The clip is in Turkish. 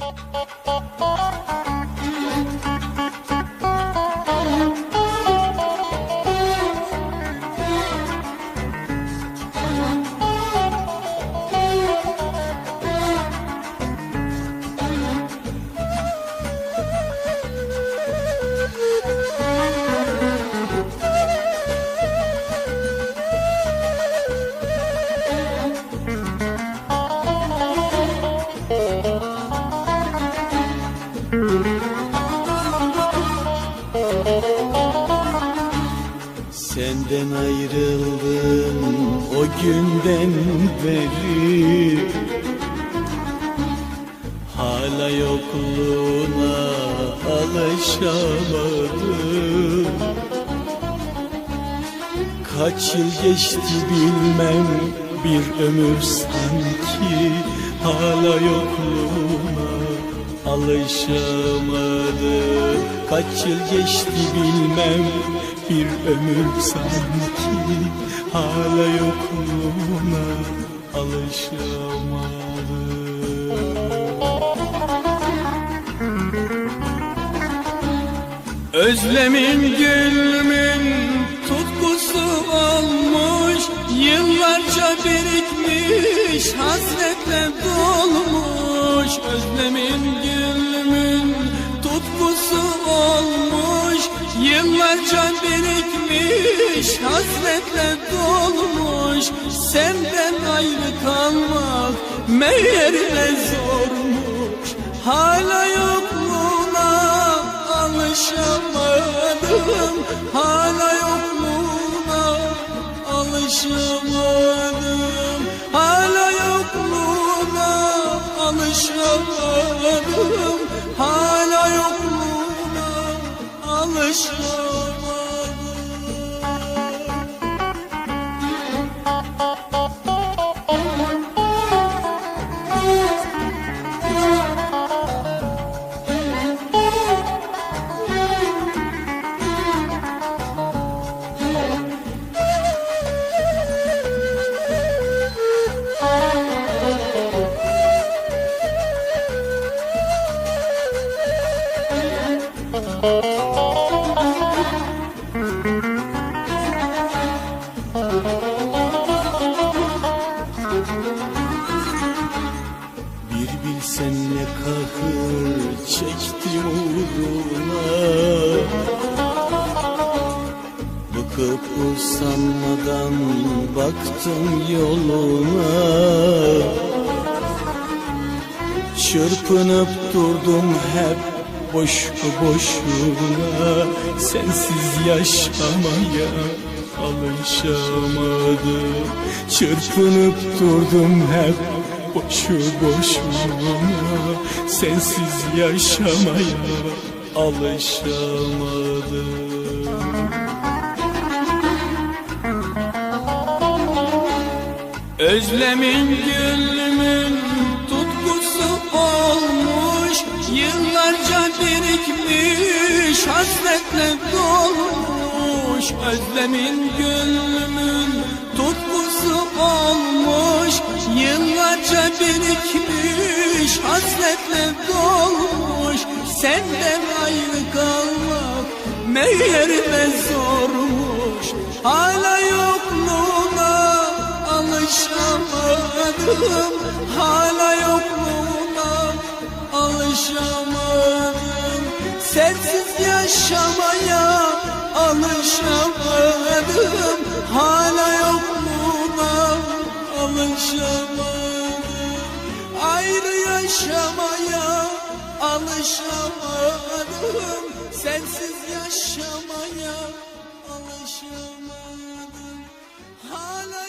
Oh, oh, oh, oh. Senden ayrıldım o günden beri. Hala yokluğuna alışamadım. Kaç yıl geçti bilmem bir ömür sanki Hala yokluğuna alışamadım Kaç yıl geçti bilmem. Bir ömür sanki Hala yokluğuna alışamadım Özlemin gülümün tutkusu olmuş Yıllarca birikmiş hasretle dolmuş Özlemin gülümün tutkusu olmuş. Yıllarca birikmiş hasretle dolmuş. Senden ayrı kalmak meğer zormuş. Hala yokluğuna alışamadım. Hala yokluğuna alışamadım alışamadım baktım yoluna. Çırpınıp durdum hep boş boşuna. Sensiz yaşamaya alışamadım. Çırpınıp durdum hep boşu boşuna. Sensiz yaşamaya alışamadım Özlemin gülümün tutkusu olmuş Yıllarca birikmiş hasretle dolmuş. Özlemin gülümün tutkusu olmuş Yıllarca birikmiş hasretle dolmuş. Senden ayrı kalmak meğer zormuş. Hala yokluğuna alışamadım Hala yokluğuna alışamadım Sensiz yaşamaya alışamadım Hala yokluğuna alışamadım Ayrı yaşamaya alışamadım Sensiz yaşamaya alışamadım Hala